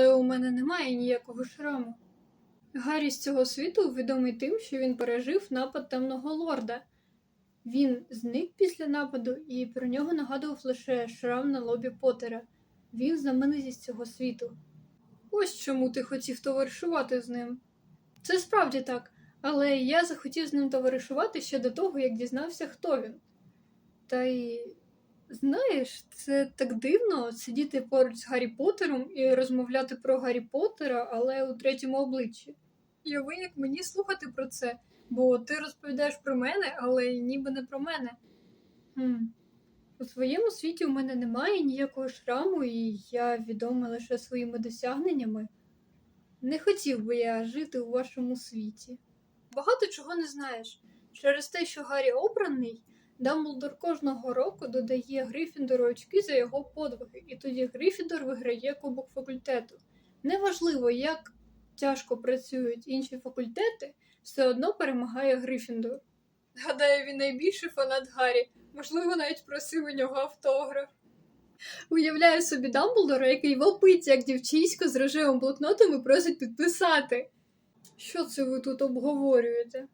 але у мене немає ніякого шраму. Гаррі з цього світу відомий тим, що він пережив напад темного лорда. Він зник після нападу, і про нього нагадував лише шрам на лобі Поттера. Він знаменитість з цього світу. Ось чому ти хотів товаришувати з ним. Це справді так, але я захотів з ним товаришувати ще до того, як дізнався, хто він. Та й знаєш, це так дивно сидіти поруч з Гаррі Поттером і розмовляти про Гаррі Поттера, але у третьому обличчі. Уяви, як мені слухати про це, бо ти розповідаєш про мене, але ніби не про мене. Хм. У своєму світі у мене немає ніякого шраму, і я відома лише своїми досягненнями. Не хотів би я жити у вашому світі. Багато чого не знаєш. Через те, що Гаррі обраний, Дамблдор кожного року додає Грифіндору очки за його подвиги, і тоді Грифіндор виграє кубок факультету. Неважливо, як тяжко працюють інші факультети, все одно перемагає Грифіндор. Гадаю, він найбільший фанат Гаррі, можливо, навіть просив у нього автограф. Уявляю собі Дамблдора, який вопить, як дівчисько з рожевим блокнотом і просить підписати. Що це ви тут обговорюєте?